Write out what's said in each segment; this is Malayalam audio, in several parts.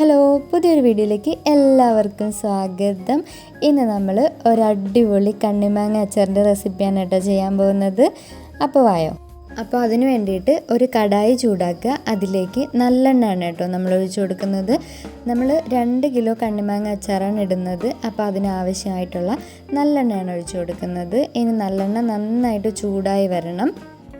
ഹലോ പുതിയൊരു വീഡിയോയിലേക്ക് എല്ലാവർക്കും സ്വാഗതം. ഇന്ന് നമ്മൾ ഒരു അടിപൊളി കണ്ണിമാങ്ങ അച്ചാറിന്റെ റെസിപ്പിയാണ് കേട്ടോ ചെയ്യാൻ പോകുന്നത്. അപ്പോൾ വായോ. അപ്പോൾ അതിന് വേണ്ടിയിട്ട് ഒരു കടായി ചൂടാക്കുക. അതിലേക്ക് നല്ലെണ്ണയാണ് കേട്ടോ നമ്മൾ ഒഴിച്ചു കൊടുക്കുന്നത്. നമ്മൾ രണ്ട് കിലോ കണ്ണിമാങ്ങ അച്ചാറാണ് ഇടുന്നത്. അപ്പോൾ അതിനാവശ്യമായിട്ടുള്ള നല്ലെണ്ണയാണ് ഒഴിച്ചു കൊടുക്കുന്നത്. ഇനി നല്ലെണ്ണ നന്നായിട്ട് ചൂടായി വരണം.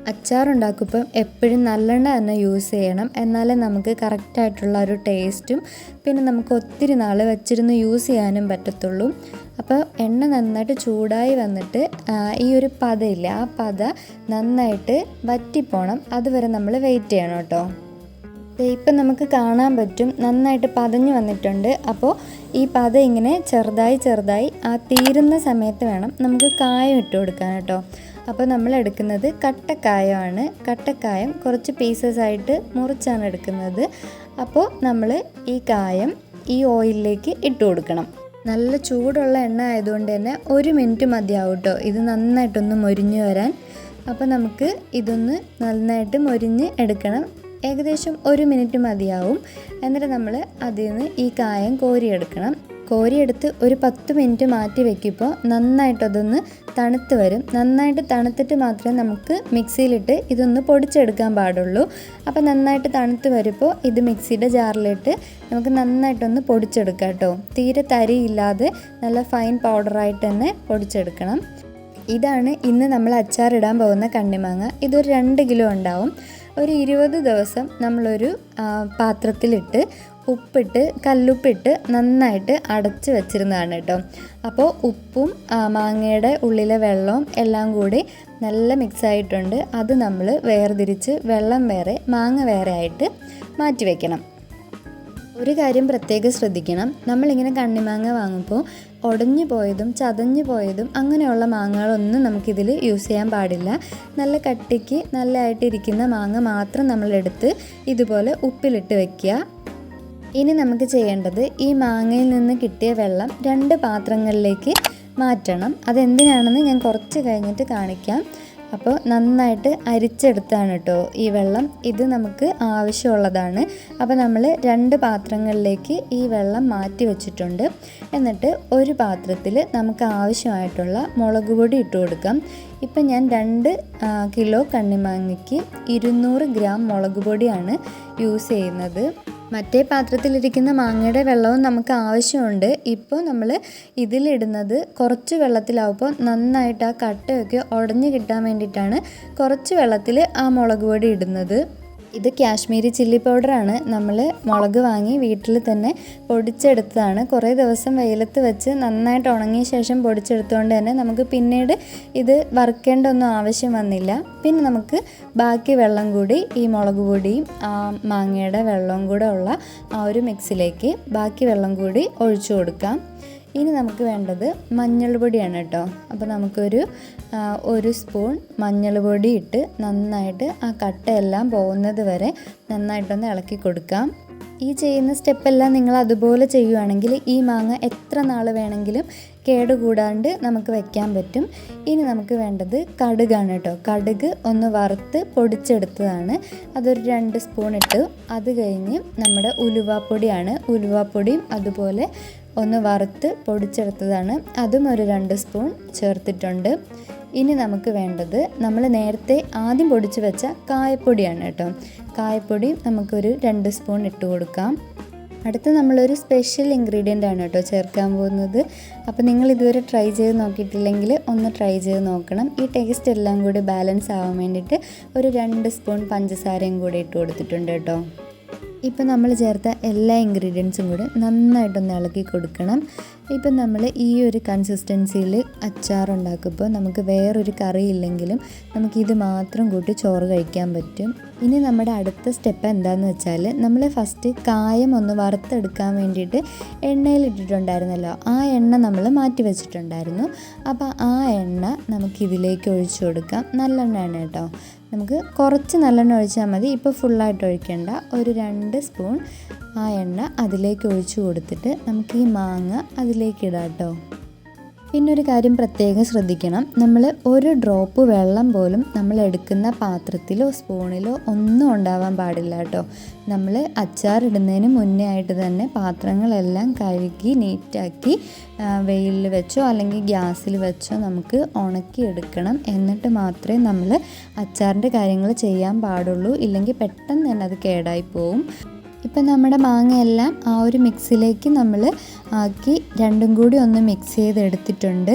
അച്ചാറുണ്ടാക്കുമ്പം എപ്പോഴും നല്ലെണ്ണ തന്നെ യൂസ് ചെയ്യണം. എന്നാലേ നമുക്ക് കറക്റ്റായിട്ടുള്ള ഒരു ടേസ്റ്റും പിന്നെ നമുക്ക് ഒത്തിരി നാൾ വെച്ചിരുന്ന് യൂസ് ചെയ്യാനും പറ്റത്തുള്ളൂ. അപ്പോൾ എണ്ണ നന്നായിട്ട് ചൂടായി വന്നിട്ട് ഈ ഒരു പതയില്ല ആ പത നന്നായിട്ട് വറ്റിപ്പോണം. അതുവരെ നമ്മൾ വെയിറ്റ് ചെയ്യണം കേട്ടോ. ഇപ്പം നമുക്ക് കാണാൻ പറ്റും നന്നായിട്ട് പതഞ്ഞു വന്നിട്ടുണ്ട്. അപ്പോൾ ഈ പത ഇങ്ങനെ ചെറുതായി ചെറുതായി ആ തീരുന്ന സമയത്ത് വേണം നമുക്ക് കായം ഇട്ട് കൊടുക്കാൻ കേട്ടോ. അപ്പോൾ നമ്മൾ എടുക്കുന്നത് കട്ടക്കായമാണ് കട്ടക്കായം കുറച്ച് പീസസ് ആയിട്ട് മുറിച്ചാണ് എടുക്കുന്നത്. അപ്പോൾ നമ്മൾ ഈ കായം ഈ ഓയിലിലേക്ക് ഇട്ട് കൊടുക്കണം. നല്ല ചൂടുള്ള എണ്ണ ആയതുകൊണ്ട് തന്നെ ഒരു മിനിറ്റ് മതിയാവും കേട്ടോ ഇത് നന്നായിട്ടൊന്ന് മൊരിഞ്ഞ് വരാൻ. അപ്പോൾ നമുക്ക് ഇതൊന്ന് നന്നായിട്ട് മൊരിഞ്ഞ് എടുക്കണം. ഏകദേശം ഒരു മിനിറ്റ് മതിയാവും. എന്നിട്ട് നമ്മൾ അതിൽ നിന്ന് ഈ കായം കോരിയെടുക്കണം. കോരിയെടുത്ത് ഒരു പത്ത് മിനിറ്റ് മാറ്റി വെക്കുമ്പോൾ നന്നായിട്ടതൊന്ന് തണുത്ത് വരും. നന്നായിട്ട് തണുത്തിട്ട് മാത്രമേ നമുക്ക് മിക്സിയിലിട്ട് ഇതൊന്ന് പൊടിച്ചെടുക്കാൻ പാടുള്ളൂ. അപ്പോൾ നന്നായിട്ട് തണുത്ത് വരുമ്പോൾ ഇത് മിക്സിയുടെ ജാറിലിട്ട് നമുക്ക് നന്നായിട്ടൊന്ന് പൊടിച്ചെടുക്കാം കേട്ടോ. തീരെ തരിയില്ലാതെ നല്ല ഫൈൻ പൗഡറായിട്ട് തന്നെ പൊടിച്ചെടുക്കണം. ഇതാണ് ഇന്ന് നമ്മൾ അച്ചാറിടാൻ പോകുന്ന കണ്ണിമാങ്ങ. ഇതൊരു രണ്ട് കിലോ ഉണ്ടാവും. ഒരു ഇരുപത് ദിവസം നമ്മളൊരു പാത്രത്തിലിട്ട് ഉപ്പിട്ട് കല്ലുപ്പിട്ട് നന്നായിട്ട് അടച്ച് വെച്ചിരുന്നതാണ് കേട്ടോ. അപ്പോൾ ഉപ്പും മാങ്ങയുടെ ഉള്ളിലെ വെള്ളവും എല്ലാം കൂടി നല്ല മിക്സ് ആയിട്ടുണ്ട്. അത് നമ്മൾ വേർതിരിച്ച് വെള്ളം വേറെ മാങ്ങ വേറെ ആയിട്ട് മാറ്റി വെക്കണം. ഒരു കാര്യം പ്രത്യേകം ശ്രദ്ധിക്കണം. നമ്മളിങ്ങനെ കണ്ണിമാങ്ങ വാങ്ങുമ്പോൾ ഉടഞ്ഞു പോയതും ചതഞ്ഞു പോയതും അങ്ങനെയുള്ള മാങ്ങകളൊന്നും നമുക്കിതിൽ യൂസ് ചെയ്യാൻ പാടില്ല. നല്ല കട്ടിക്ക് നല്ലതായിട്ടിരിക്കുന്ന മാങ്ങ മാത്രം നമ്മളെടുത്ത് ഇതുപോലെ ഉപ്പിലിട്ട് വെക്കുക. ഇനി നമുക്ക് ചെയ്യേണ്ടത് ഈ മാങ്ങയിൽ നിന്ന് കിട്ടിയ വെള്ളം രണ്ട് പാത്രങ്ങളിലേക്ക് മാറ്റണം. അതെന്തിനാണെന്ന് ഞാൻ കുറച്ച് കഴിഞ്ഞിട്ട് കാണിക്കാം. അപ്പോൾ നന്നായിട്ട് അരിച്ചെടുത്താണ് കേട്ടോ ഈ വെള്ളം. ഇത് നമുക്ക് ആവശ്യമുള്ളതാണ്. അപ്പോൾ നമ്മൾ രണ്ട് പാത്രങ്ങളിലേക്ക് ഈ വെള്ളം മാറ്റി വെച്ചിട്ടുണ്ട്. എന്നിട്ട് ഒരു പാത്രത്തിൽ നമുക്ക് ആവശ്യമായിട്ടുള്ള മുളക് പൊടി ഇട്ട് കൊടുക്കാം. ഇപ്പം ഞാൻ രണ്ട് കിലോ കണ്ണിമാങ്ങയ്ക്ക് ഇരുന്നൂറ് ഗ്രാം മുളക് പൊടിയാണ് യൂസ് ചെയ്യുന്നത്. മറ്റേ പാത്രത്തിലിരിക്കുന്ന മാങ്ങയുടെ വെള്ളവും നമുക്ക് ആവശ്യമുണ്ട്. ഇപ്പോൾ നമ്മൾ ഇതിലിടുന്നത് കുറച്ച് വെള്ളത്തിലാവുമ്പോൾ നന്നായിട്ട് ആ കട്ടയൊക്കെ ഉടഞ്ഞു കിട്ടാൻ വേണ്ടിയിട്ടാണ് കുറച്ച് വെള്ളത്തിൽ ആ മുളക് പൊടി ഇടുന്നത്. ഇത് കാശ്മീരി ചില്ലി പൗഡറാണ്. നമ്മൾ മുളക് വാങ്ങി വീട്ടിൽ തന്നെ പൊടിച്ചെടുത്തതാണ്. കുറേ ദിവസം വെയിലത്ത് വെച്ച് നന്നായിട്ട് ഉണങ്ങിയ ശേഷം പൊടിച്ചെടുത്തുകൊണ്ട് തന്നെ നമുക്ക് പിന്നീട് ഇത് വറുക്കേണ്ട ഒന്നും ആവശ്യം വന്നില്ല. പിന്നെ നമുക്ക് ബാക്കി വെള്ളം കൂടി ഈ മുളക് പൊടിയും മാങ്ങയുടെ വെള്ളവും കൂടെ ഉള്ള ആ ഒരു മിക്സിലേക്ക് ബാക്കി വെള്ളം കൂടി ഒഴിച്ചു കൊടുക്കാം. ഇനി നമുക്ക് വേണ്ടത് മഞ്ഞൾ പൊടിയാണ് കേട്ടോ. അപ്പോൾ നമുക്കൊരു ഒരു സ്പൂൺ മഞ്ഞൾ പൊടി ഇട്ട് നന്നായിട്ട് ആ കട്ടയെല്ലാം പോകുന്നത് വരെ നന്നായിട്ടൊന്ന് ഇളക്കി കൊടുക്കാം. ഈ ചെയ്യുന്ന സ്റ്റെപ്പെല്ലാം നിങ്ങൾ അതുപോലെ ചെയ്യുവാണെങ്കിൽ ഈ മാങ്ങ എത്ര നാൾ വേണമെങ്കിലും കേടുകൂടാണ്ട് നമുക്ക് വെക്കാൻ പറ്റും. ഇനി നമുക്ക് വേണ്ടത് കടുകാണ് കേട്ടോ. കടുക് ഒന്ന് വറുത്ത് പൊടിച്ചെടുത്തതാണ്. അതൊരു രണ്ട് സ്പൂൺ ഇട്ട്. അത് കഴിഞ്ഞ് നമ്മുടെ ഉലുവാപ്പൊടിയാണ്. ഉലുവാപ്പൊടിയും അതുപോലെ ഒന്ന് വറുത്ത് പൊടിച്ചെടുത്തതാണ്. അതും ഒരു രണ്ട് സ്പൂൺ ചേർത്തിട്ടുണ്ട്. ഇനി നമുക്ക് വേണ്ടത് നമ്മൾ നേരത്തെ ആദ്യം പൊടിച്ച് വെച്ച കായപ്പൊടിയാണ് കേട്ടോ. കായപ്പൊടി നമുക്കൊരു രണ്ട് സ്പൂൺ ഇട്ട് കൊടുക്കാം. അടുത്ത് നമ്മളൊരു സ്പെഷ്യൽ ഇൻഗ്രീഡിയന്റ് ആണ് കേട്ടോ ചേർക്കാൻ പോകുന്നത്. അപ്പോൾ നിങ്ങൾ ഇതുവരെ ട്രൈ ചെയ്ത് നോക്കിയിട്ടില്ലെങ്കിൽ ഒന്ന് ട്രൈ ചെയ്ത് നോക്കണം. ഈ ടേസ്റ്റ് എല്ലാം കൂടി ബാലൻസ് ആവാൻ വേണ്ടിയിട്ട് ഒരു രണ്ട് സ്പൂൺ പഞ്ചസാരയും കൂടി ഇട്ട് കൊടുത്തിട്ടുണ്ട് കേട്ടോ. ഇപ്പം നമ്മൾ ചേർത്ത എല്ലാ ഇൻഗ്രീഡിയൻസും കൂടി നന്നായിട്ടൊന്ന് ഇളക്കി കൊടുക്കണം. ഇപ്പം നമ്മൾ ഈ ഒരു കൺസിസ്റ്റൻസിയിൽ അച്ചാർ ഉണ്ടാക്കുമ്പോൾ നമുക്ക് വേറൊരു കറി ഇല്ലെങ്കിലും നമുക്ക് ഇത് മാത്രം കൂട്ടി ചോറ് കഴിക്കാൻ പറ്റും. ഇനി നമ്മുടെ അടുത്ത സ്റ്റെപ്പ് എന്താണെന്ന് വെച്ചാൽ നമ്മൾ ഫസ്റ്റ് കായം ഒന്ന് വറുത്തെടുക്കാൻ വേണ്ടിയിട്ട് എണ്ണയിൽ ഇട്ടിട്ടുണ്ടായിരുന്നല്ലോ ആ എണ്ണ നമ്മൾ മാറ്റി വെച്ചിട്ടുണ്ടായിരുന്നു. അപ്പോൾ ആ എണ്ണ നമുക്കിതിലേക്ക് ഒഴിച്ചു കൊടുക്കാം. നല്ലെണ്ണയാണ് കേട്ടോ. നമുക്ക് കുറച്ച് നല്ലെണ്ണ ഒഴിച്ചാൽ മതി. ഇപ്പോൾ ഫുള്ളായിട്ട് ഒഴിക്കേണ്ട ഒരു രണ്ട് സ്പൂൺ ആ എണ്ണ അതിലേക്ക് ഒഴിച്ചു കൊടുത്തിട്ട് നമുക്ക് ഈ മാങ്ങ അതിലേക്ക് ഇടാം കേട്ടോ. പിന്നെ ഒരു കാര്യം പ്രത്യേകം ശ്രദ്ധിക്കണം. നമ്മൾ ഒരു ഡ്രോപ്പ് വെള്ളം പോലും നമ്മൾ എടുക്കുന്ന പാത്രത്തിലോ സ്പൂണിലോ ഒന്നും ഉണ്ടാവാൻ പാടില്ല കേട്ടോ. നമ്മൾ അച്ചാറിടുന്നതിന് മുന്നേ ആയിട്ട് തന്നെ പാത്രങ്ങളെല്ലാം കഴുകി നീറ്റാക്കി വെയിലിൽ വെച്ചോ അല്ലെങ്കിൽ ഗ്യാസിൽ വെച്ചോ നമുക്ക് ഉണക്കി എടുക്കണം. എന്നിട്ട് മാത്രമേ നമ്മൾ അച്ചാറിന്റെ കാര്യങ്ങൾ ചെയ്യാൻ പാടുള്ളൂ. ഇല്ലെങ്കിൽ പെട്ടെന്ന് തന്നെ അത് കേടായി പോവും. ഇപ്പം നമ്മുടെ മാങ്ങയെല്ലാം ആ ഒരു മിക്സിലേക്ക് നമ്മൾ ആക്കി രണ്ടും കൂടി ഒന്ന് മിക്സ് ചെയ്തെടുത്തിട്ടുണ്ട്.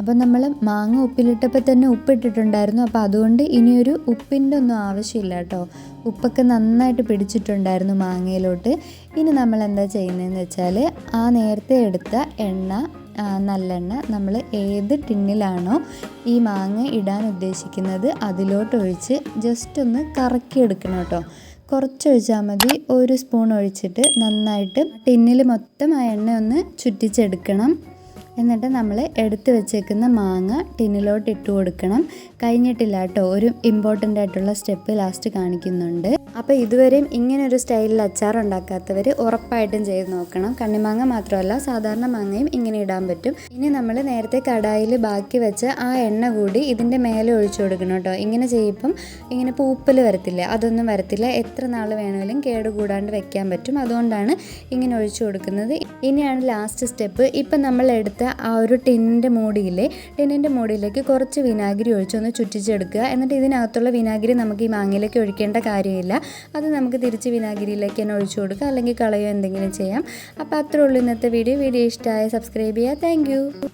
അപ്പോൾ നമ്മൾ മാങ്ങ ഉപ്പിലിട്ടപ്പോൾ തന്നെ ഉപ്പിട്ടിട്ടുണ്ടായിരുന്നു. അപ്പോൾ അതുകൊണ്ട് ഇനിയൊരു ഉപ്പിന്റെ ഒന്നും ആവശ്യമില്ല കേട്ടോ. ഉപ്പൊക്കെ നന്നായിട്ട് പിടിച്ചിട്ടുണ്ടായിരുന്നു മാങ്ങയിലോട്ട്. ഇനി നമ്മൾ എന്താ ചെയ്യുന്നതെന്ന് വെച്ചാൽ ആ നേരത്തെ എടുത്ത എണ്ണ നല്ലെണ്ണ നമ്മൾ ഏത് ടിന്നിലാണോ ഈ മാങ്ങ ഇടാൻ ഉദ്ദേശിക്കുന്നത് അതിലോട്ട് ഒഴിച്ച് ജസ്റ്റ് ഒന്ന് കറക്കി എടുക്കണം കേട്ടോ. കുറച്ച് ഒഴിച്ചാൽ മതി. ഒരു സ്പൂൺ ഒഴിച്ചിട്ട് നന്നായിട്ട് ടിന്നിൽ മൊത്തം ആ എണ്ണ ഒന്ന് ചുറ്റിച്ചെടുക്കണം. എന്നിട്ട് നമ്മൾ എടുത്തു വെച്ചേക്കുന്ന മാങ്ങ ടിന്നിലോട്ട് ഇട്ട് കൊടുക്കണം. കഴിഞ്ഞിട്ടില്ല കേട്ടോ. ഒരു ഇമ്പോർട്ടന്റ് ആയിട്ടുള്ള സ്റ്റെപ്പ് ലാസ്റ്റ് കാണിക്കുന്നുണ്ട്. അപ്പോൾ ഇതുവരെയും ഇങ്ങനെ ഒരു സ്റ്റൈലിൽ അച്ചാർ ഉണ്ടാക്കാത്തവർ ഉറപ്പായിട്ടും ചെയ്ത് നോക്കണം. കണ്ണിമാങ്ങ മാത്രമല്ല സാധാരണ മാങ്ങയും ഇങ്ങനെ ഇടാൻ പറ്റും. ഇനി നമ്മൾ നേരത്തെ കടായിൽ ബാക്കി വെച്ച ആ എണ്ണ കൂടി ഇതിന്റെ മേലെ ഒഴിച്ചു കൊടുക്കണം കേട്ടോ. ഇങ്ങനെ ചെയ്യുമ്പം ഇങ്ങനെ പൂപ്പൽ വരത്തില്ല? അതൊന്നും വരത്തില്ല. എത്ര നാൾ വേണമെങ്കിലും കേടുകൂടാണ്ട് വെക്കാൻ പറ്റും. അതുകൊണ്ടാണ് ഇങ്ങനെ ഒഴിച്ചു കൊടുക്കുന്നത്. ഇനിയാണ് ലാസ്റ്റ് സ്റ്റെപ്പ് ഇപ്പം നമ്മൾ എടുത്ത ആ ഒരു ടിന്നിന്റെ മൂടിയില്ലേ? ടിന്നിന്റെ മൂടിയിലേക്ക് കുറച്ച് വിനാഗിരി ഒഴിച്ചൊന്ന് ചുറ്റിച്ചെടുക്കുക. എന്നിട്ട് ഇതിനകത്തുള്ള വിനാഗിരി നമുക്ക് ഈ മാങ്ങയിലേക്ക് ഒഴിക്കേണ്ട കാര്യമില്ല. അത് നമുക്ക് തിരിച്ച് വിനാഗിരിയിലേക്ക് തന്നെ ഒഴിച്ചു കൊടുക്കുക. അല്ലെങ്കിൽ കളയോ എന്തെങ്കിലും ചെയ്യാം. അപ്പോൾ അത്രേ ഉള്ളൂ ഇന്നത്തെ വീഡിയോ. വീഡിയോ ഇഷ്ടമായ സബ്സ്ക്രൈബ് ചെയ്യുക. താങ്ക്